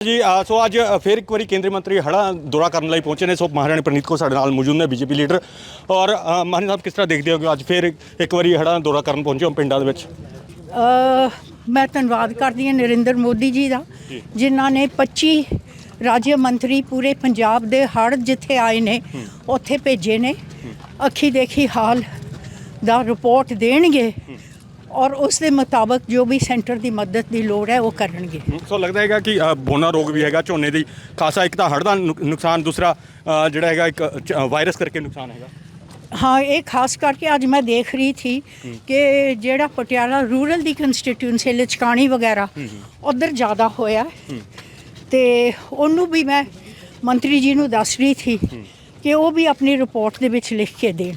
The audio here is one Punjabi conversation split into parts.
ਜੀ ਸੋ ਅੱਜ ਫਿਰ ਇੱਕ ਵਾਰੀ ਕੇਂਦਰੀ ਮੰਤਰੀ ਹੜਾ ਦੌਰਾ ਕਰਨ ਲਈ ਪਹੁੰਚੇ ਨੇ। ਸੋ ਮਹਾਰਾਣੀ ਪ੍ਰਨੀਤ ਕੋ ਸਾਡੇ ਨਾਲ ਮੌਜੂਦ ਨੇ ਬੀਜੇਪੀ ਲੀਡਰ। ਔਰ ਮਹਾਰਾਣੀ ਸਾਹਿਬ ਕਿਸ ਤਰ੍ਹਾਂ ਦੇਖਦੇ ਹੋ ਕਿ ਅੱਜ ਫਿਰ ਇੱਕ ਵਾਰੀ ਹੜਾ ਦੌਰਾ ਕਰਨ ਪਹੁੰਚੇ ਹੋ ਪਿੰਡਾਂ ਦੇ ਵਿੱਚ? ਮੈਂ ਧੰਨਵਾਦ ਕਰਦੀ ਹਾਂ ਨਰਿੰਦਰ ਮੋਦੀ ਜੀ ਦਾ ਜਿਨ੍ਹਾਂ ਨੇ 25 ਰਾਜ ਮੰਤਰੀ ਪੂਰੇ ਪੰਜਾਬ ਦੇ ਹੜ੍ਹ ਜਿੱਥੇ ਆਏ ਨੇ ਉੱਥੇ ਭੇਜੇ ਨੇ। ਅੱਖੀ ਦੇਖੀ ਹਾਲ ਦਾ ਰਿਪੋਰਟ ਦੇਣਗੇ। ਔਰ ਉਸ ਦੇ ਮੁਤਾਬਕ ਜੋ ਵੀ ਸੈਂਟਰ ਦੀ ਮਦਦ ਦੀ ਲੋੜ ਹੈ ਉਹ ਕਰਨਗੇ। ਸੋ ਲੱਗਦਾ ਹੈਗਾ ਕਿ ਬੋਨਾ ਰੋਗ ਵੀ ਹੈਗਾ ਝੋਨੇ ਦੀ ਖਾਸਾ ਇੱਕ ਤਾਂ ਹੜ ਦਾ ਨੁਕ- ਨੁਕਸਾਨ ਦੂਸਰਾ ਜਿਹੜਾ ਹੈਗਾ ਇੱਕ ਵਾਇਰਸ ਕਰਕੇ ਨੁਕਸਾਨ ਹੈਗਾ। ਹਾਂ ਇਹ ਖਾਸ ਕਰਕੇ ਅੱਜ ਮੈਂ ਦੇਖ ਰਹੀ ਥੀ ਕਿ ਜਿਹੜਾ ਪਟਿਆਲਾ ਰੂਰਲ ਦੀ ਕੰਸਟੀਟਿਊਂਸੀ ਲਚਕਾਣੀ ਵਗੈਰਾ ਉਧਰ ਜ਼ਿਆਦਾ ਹੋਇਆ। ਤੇ ਉਹਨੂੰ ਵੀ ਮੈਂ ਮੰਤਰੀ ਜੀ ਨੂੰ ਦੱਸ ਰਹੀ ਥੀ ਕਿ ਉਹ ਵੀ ਆਪਣੀ ਰਿਪੋਰਟ ਦੇ ਵਿੱਚ ਲਿਖ ਕੇ ਦੇਣ।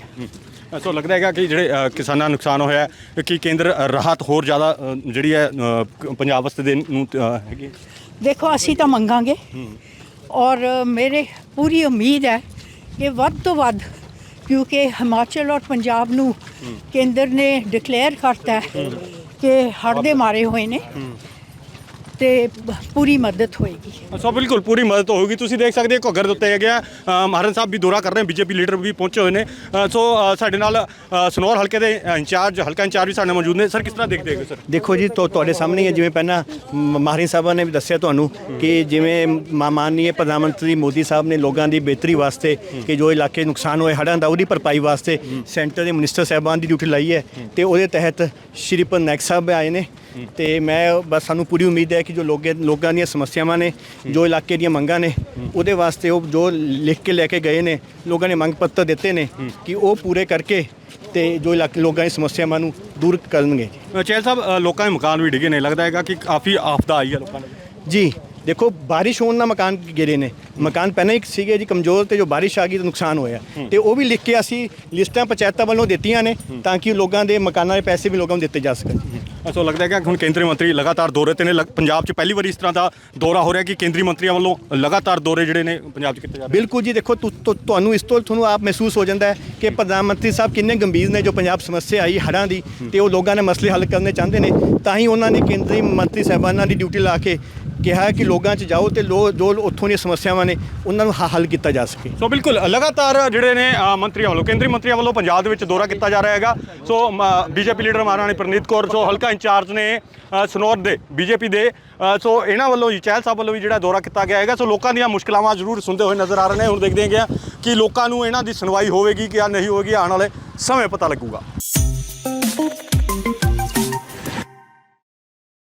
ਸੋ ਲੱਗਦਾ ਹੈਗਾ ਕਿ ਜਿਹੜੇ ਅ, ਕਿਸਾਨਾਂ ਨੂੰ ਨੁਕਸਾਨ ਹੋਇਆ ਹੈ, ਕਿ ਕੇਂਦਰ ਅ, ਰਾਹਤ ਹੋਰ ਜ਼ਿਆਦਾ ਅ, ਜਿਹੜੀ ਹੈ ਅ, ਕ- ਪੰਜਾਬ ਵਾਸਤੇ ਦੇਣ ਨੂੰ ਅ, ਹੈਗੀ ਦੇਖੋ ਅਸੀਂ ਤਾਂ ਮੰਗਾਂਗੇ। ਔਰ ਮੇਰੇ ਪੂਰੀ ਉਮੀਦ ਹੈ ਕਿ ਵੱਧ ਤੋਂ ਵੱਧ ਕਿਉਂਕਿ ਹਿਮਾਚਲ ਔਰ ਪੰਜਾਬ ਨੂੰ ਕੇਂਦਰ ਨੇ ਡਿਕਲੇਅਰ ਕਰਤਾ ਹੈ ਕਿ ਹੜ੍ਹ ਦੇ ਮਾਰੇ ਹੋਏ ਨੇ। ਤੇ ਪੂਰੀ ਮਦਦ ਹੋਏਗੀ। ਸੋ ਬਿਲਕੁਲ ਪੂਰੀ ਮਦਦ ਹੋਊਗੀ। ਤੁਸੀਂ ਦੇਖ ਸਕਦੇ ਹੋ ਘੱਗਰ ਦੇ ਉੱਤੇ ਹੈਗੇ ਆ ਅ, ਮਹਾਰਾਜ ਸਾਹਿਬ ਵੀ ਦੌਰਾ ਕਰ ਰਹੇ ਨੇ ਬੀਜੇਪੀ ਲੀਡਰ ਵੀ ਪਹੁੰਚੇ ਹੋਏ ਨੇ। ਅ, ਸੋ ਅ, ਸਾਡੇ ਨਾਲ ਅ, ਸਨੌਰ ਹਲਕੇ ਦੇ ਇੰਚਾਰਜ ਹਲਕਾ ਇੰਚਾਰਜ ਵੀ ਸਾਡੇ ਨਾਲ ਮੌਜੂਦ ਨੇ। ਸਰ ਕਿਸ ਤਰ੍ਹਾਂ ਦੇਖਦੇ ਹੋ ਸਰ? ਦੇਖੋ ਜੀ ਤੁ- ਤੁਹਾਡੇ ਸਾਹਮਣੇ ਹੀ ਹੈ। ਜਿਵੇਂ ਪਹਿਲਾਂ ਮ- ਮਹਾਰਾਣੀ ਸਾਹਿਬਾਂ ਨੇ ਵੀ ਦੱਸਿਆ ਤੁਹਾਨੂੰ ਕਿ ਜਿਵੇਂ ਮਾ- ਮਾਨਨੀय ਪ੍ਰਧਾਨ ਮੰਤਰੀ ਮੋਦੀ ਸਾਹਿਬ ਨੇ ਲੋਕਾਂ ਦੀ ਬਿਹਤਰੀ ਵਾਸਤੇ ਕਿ ਜੋ ਇਲਾਕੇ ਨੁਕਸਾਨ ਹੋਏ ਹੜ੍ਹਾਂ ਦਾ ਉਹਦੀ ਭਰਪਾਈ ਵਾਸਤੇ ਸੈਂਟਰ ਦੇ ਮਿਨਿਸਟਰ ਸਾਹਿਬਾਨ ਦੀ ਡਿਊਟੀ ਲਾਈ ਹੈ। ਤੇ ਉਹਦੇ ਤਹਿਤ ਸ਼੍ਰੀ ਨਾਇਕ ਸਾਹਿਬ ਆਏ ਨੇ। ਤੇ ਮੈਂ ਬਸ ਸਾਨੂੰ ਪੂਰੀ ਉਮੀਦ ਹੈ ਕਿ ਜੋ ਲੋਕੇ ਲੋਕਾਂ ਦੀਆਂ ਸਮੱਸਿਆਵਾਂ ਨੇ ਜੋ ਇਲਾਕੇ ਦੀਆਂ ਮੰਗਾਂ ਨੇ ਉਹਦੇ ਵਾਸਤੇ ਉਹ ਜੋ ਲਿਖ ਕੇ ਲੈ ਕੇ ਗਏ ਨੇ ਲੋਕਾਂ ਨੇ ਮੰਗ ਪੱਤਰ ਦਿੱਤੇ ਨੇ ਕਿ ਉਹ ਪੂਰੇ ਕਰਕੇ ਤੇ ਜੋ ਇਲਾਕੇ ਲੋਕਾਂ ਦੀ ਸਮੱਸਿਆਵਾਂ ਨੂੰ ਦੂਰ ਕਰਨਗੇ। ਅ, ਚਹਿਲ ਸਾਹਿਬ ਲੋਕਾਂ ਦੇ ਮਕਾਨ ਵੀ ਡਿੱਗੇ ਨੇ ਲੱਗਦਾ ਹੈਗਾ ਕਿ ਕਾਫੀ ਆਫਦਾ ਆਈ ਹੈ ਲੋਕਾਂ ਨੂੰ ਜੀ ਦੇਖੋ ਬਾਰਿਸ਼ ਹੋਣ ਨਾਲ ਮਕਾਨ ਗਿਰੇ ਨੇ। ਮਕਾਨ ਪਹਿਲਾਂ ਹੀ ਸੀਗੇ ਜੀ ਕਮਜ਼ੋਰ ਤੇ ਜੋ ਬਾਰਿਸ਼ ਆ ਗਈ ਤਾਂ ਨੁਕਸਾਨ ਹੋਇਆ। ਤੇ ਉਹ ਵੀ ਲਿਖ ਕੇ ਅਸੀਂ ਲਿਸਟਾਂ ਪੰਚਾਇਤਾਂ ਵੱਲੋਂ ਦਿੱਤੀਆਂ ਨੇ ਤਾਂ ਕਿ ਲੋਕਾਂ ਦੇ ਮਕਾਨਾਂ ਦੇ ਪੈਸੇ ਵੀ ਲੋਕਾਂ ਨੂੰ ਦਿੱਤੇ ਜਾ ਸਕਣ। ਸੋ ਲੱਗਦਾ ਹੈਗਾ ਕਿ ਹੁਣ ਕੇਂਦਰੀ ਮੰਤਰੀ ਲਗਾਤਾਰ ਦੌਰੇ ਤੇ ਨੇ। ਲਗ- ਪੰਜਾਬ 'ਚ ਪਹਿਲੀ ਵਾਰੀ ਇਸ ਤਰ੍ਹਾਂ ਦਾ ਦੌਰਾ ਹੋ ਰਿਹਾ ਕਿ ਕੇਂਦਰੀ ਮੰਤਰੀਆਂ ਵੱਲੋਂ ਲਗਾਤਾਰ ਦੌਰੇ ਜਿਹੜੇ ਨੇ ਪੰਜਾਬ 'ਚ ਕੀਤੇ ਜਾ ਰਹੇ ਬਿਲਕੁਲ ਜੀ, ਦੇਖੋ ਤੁ- ਤੁ- ਤੁਹਾਨੂੰ ਇਸ ਤੋਂ ਤੁਹਾਨੂੰ ਆਪ ਮਹਿਸੂਸ ਹੋ ਜਾਂਦਾ ਹੈ ਕਿ ਪ੍ਰਧਾਨ ਮੰਤਰੀ ਸਾਹਿਬ ਕਿੰਨੇ ਗੰਭੀਰ ਨੇ ਜੋ ਪੰਜਾਬ ਸਮੱਸਿਆ ਆਈ ਹੜ੍ਹਾਂ ਦੀ ਤੇ ਉਹ ਲੋਕਾਂ ਦੇ ਮਸਲੇ ਹੱਲ ਕਰਨੇ ਚਾਹੁੰਦੇ ਨੇ। ਤਾਂ ਹੀ ਉਹਨਾਂ ਨੇ ਕੇਂਦਰੀ ਮੰਤਰੀ ਸਾਹਿਬਾਨਾਂ ਦੀ ਡਿਊਟੀ ਲਾ ਕੇ ਕਿਹਾ ਕਿ ਲੋਕਾਂ 'ਚ ਜਾਓ ਤੇ ਲੋ ਜੋ ਉੱਥੋਂ ਦੀਆਂ ਸਮੱਸਿਆਵਾਂ ਨੇ ਉਹਨਾਂ ਨੂੰ ਹੱਲ ਕੀਤਾ ਜਾ ਸਕੇ। ਸੋ ਬਿਲਕੁਲ ਲਗਾਤਾਰ ਜਿਹੜੇ ਨੇ ਅ, ਮੰਤਰੀਆਂ ਵੱਲੋਂ ਕੇਂਦਰੀ ਮੰਤਰੀਆਂ ਵੱਲੋਂ ਪੰਜਾਬ ਦੇ ਵਿੱਚ ਦੌਰਾ ਕੀਤਾ ਜਾ ਰਿਹਾ ਹੈਗਾ। ਸੋ ਬੀਜੇਪੀ ਲੀਡਰ ਮਹਾਰਾਣੀ ਪ੍ਰਨੀਤ ਕੌਰ ਸੋ ਹਲਕਾ ਇੰਚਾਰਜ ਨੇ ਅ, ਸਨੌਰ ਦੇ ਬੀਜੇਪੀ ਦੇ ਅ, ਸੋ ਇਹਨਾਂ ਵੱਲੋਂ ਹੀ ਚਹਿਲ ਸਾਹਿਬ ਵੱਲੋਂ ਵੀ ਜਿਹੜਾ ਦੌਰਾ ਕੀਤਾ ਗਿਆ ਹੈਗਾ। ਸੋ ਲੋਕਾਂ ਦੀਆਂ ਮੁਸ਼ਕਲਾਵਾਂ ਜ਼ਰੂਰ ਸੁਣਦੇ ਹੋਏ ਨਜ਼ਰ ਆ ਰਹੇ ਨੇ। ਹੁਣ ਦੇਖਦੇ ਹੈਗੇ ਆ ਕਿ ਲੋਕਾਂ ਨੂੰ ਇਹਨਾਂ ਦੀ ਸੁਣਵਾਈ ਹੋਵੇਗੀ ਕਿ ਜਾਂ ਨਹੀਂ ਹੋਵੇਗੀ ਆਉਣ ਵਾਲੇ ਸਮੇਂ ਪਤਾ ਲੱਗੂਗਾ।